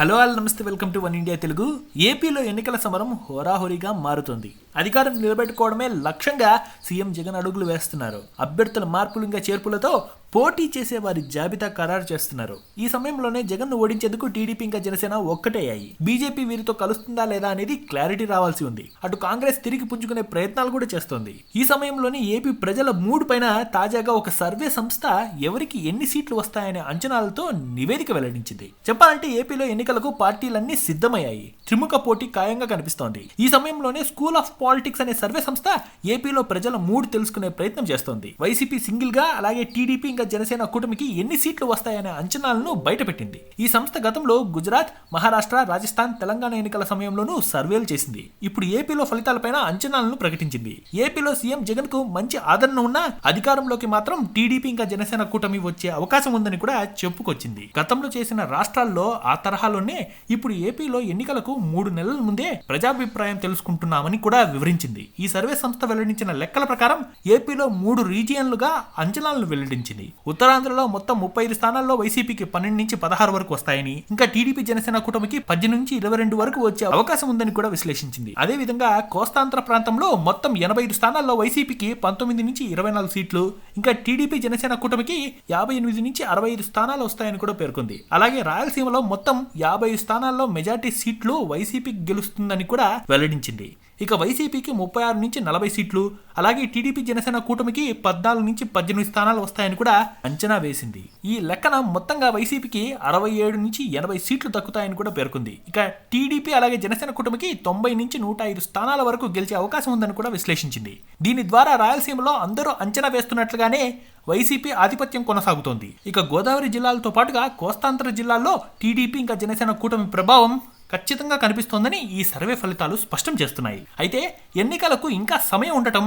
Hello all నమస్తే welcome to One India Telugu. ఏపీలో ఎన్నికల సమరం హోరాహోరీగా మారుతోంది. అధికారం నిలబెట్టుకోవడమే లక్ష్యంగా సీఎం జగన్ అడుగులు వేస్తున్నారు. అభ్యర్థుల మార్పులు ఇంకా చేర్పులతో పోటీ చేసే వారి జాబితా ఖరారు చేస్తున్నారు. ఈ సమయంలోనే జగన్ను ఓడించేందుకు టీడీపీ ఇంకా జనసేన ఒక్కటయ్యాయి బీజేపీ వీరితో కలుస్తుందా లేదా అనేది క్లారిటీ రావాల్సి ఉంది. అటు కాంగ్రెస్ తిరిగి పుంజుకునే ప్రయత్నాలు కూడా చేస్తోంది. ఈ సమయంలోనే ఏపీ ప్రజల మూడు పైన తాజాగా ఒక సర్వే సంస్థ ఎవరికి ఎన్ని సీట్లు వస్తాయనే అంచనాలతో నివేదిక వెల్లడించింది. చెప్పాలంటే ఏపీలో ఎన్నికలకు పార్టీలన్నీ సిద్ధమయ్యాయి. త్రిముఖ పోటీ ఖాయంగా కనిపిస్తోంది. ఈ సమయంలోనే స్కూల్ ఆఫ్ పాలిటిక్స్ అనే సర్వే సంస్థ ఏపీలో ప్రజల మూడ్ తెలుసుకునే ప్రయత్నం చేస్తోంది. వైసీపీ సింగిల్గా అలాగే టీడీపీ ఇంకా జనసేన కూటమికి ఎన్ని సీట్లు వస్తాయనే అంచనాలను బయటపెట్టింది. ఈ సంస్థ గతంలో గుజరాత్ మహారాష్ట్ర రాజస్థాన్ తెలంగాణ ఎన్నికల సమయంలోనూ సర్వేలు చేసింది. ఇప్పుడు ఏపీలో ఫలితాలపైన అంచనాలను ప్రకటించింది. ఏపీలో సీఎం జగన్కు మంచి ఆదరణ ఉన్నా అధికారంలోకి మాత్రం టీడీపీ ఇంకా జనసేన కూటమి వచ్చే అవకాశం ఉందని కూడా చెప్పుకొచ్చింది. గతంలో చేసిన రాష్ట్రాల్లో ఆ తరహాలోనే ఇప్పుడు ఏపీలో ఎన్నికలకు మూడు నెలల ముందే ప్రజాభిప్రాయం తెలుసుకుంటున్నామని కూడా వివరించింది. ఈ సర్వే సంస్థ వెల్లడించిన లెక్కల ప్రకారం ఏపీలో మూడు రీజియన్లుగా అంచనాలను వెల్లడించింది. ఉత్తరాంధ్రలో మొత్తం ముప్పై ఐదు స్థానాల్లో వైసీపీకి పన్నెండు నుంచి పదహారు వరకు వస్తాయని ఇంకా టీడీపీ జనసేన కూటమికి పద్దెనిమిది నుంచి ఇరవై రెండు వరకు వచ్చే అవకాశం ఉందని కూడా విశ్లేషించింది. అదే విధంగా కోస్తాంధ్ర ప్రాంతంలో మొత్తం ఎనభై ఐదు స్థానాల్లో వైసీపీకి పంతొమ్మిది నుంచి ఇరవై నాలుగు సీట్లు ఇంకా టీడీపీ జనసేన కూటమికి యాభై ఎనిమిది నుంచి అరవై ఐదు స్థానాలు వస్తాయని కూడా పేర్కొంది. అలాగే రాయలసీమలో మొత్తం యాభై ఐదు స్థానాల్లో మెజార్టీ సీట్లు వైసీపీకి గెలుస్తుందని కూడా వెల్లడించింది. ఇక వైసీపీకి ముప్పై ఆరు నుంచి నలభై సీట్లు అలాగే టీడీపీ జనసేన కూటమికి పద్నాలుగు నుంచి పద్దెనిమిది స్థానాలు వస్తాయని కూడా అంచనా వేసింది. ఈ లెక్కన మొత్తంగా వైసీపీకి అరవై ఏడు నుంచి ఎనభై సీట్లు దక్కుతాయని కూడా పేర్కొంది. ఇక టీడీపీ అలాగే జనసేన కూటమికి తొంభై నుంచి నూట ఐదు స్థానాల వరకు గెలిచే అవకాశం ఉందని కూడా విశ్లేషించింది. దీని ద్వారా రాయలసీమలో అందరూ అంచనా వేస్తున్నట్లుగానే వైసీపీ ఆధిపత్యం కొనసాగుతోంది. ఇక గోదావరి జిల్లాలతో పాటుగా కోస్తాంధ్ర జిల్లాల్లో టీడీపీ ఇంకా జనసేన కూటమి ప్రభావం ఖచ్చితంగా కనిపిస్తోందని ఈ సర్వే ఫలితాలు స్పష్టం చేస్తున్నాయి. అయితే ఎన్నికలకు ఇంకా సమయం ఉండటం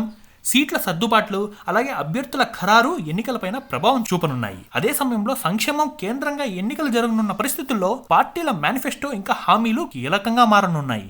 సీట్ల సర్దుబాట్లు అలాగే అభ్యర్థుల ఖరారు ఎన్నికలపైన ప్రభావం చూపనున్నాయి. అదే సమయంలో సంక్షేమం కేంద్రంగా ఎన్నికలు జరగనున్న పరిస్థితుల్లో పార్టీల మేనిఫెస్టో ఇంకా హామీలు కీలకంగా మారనున్నాయి.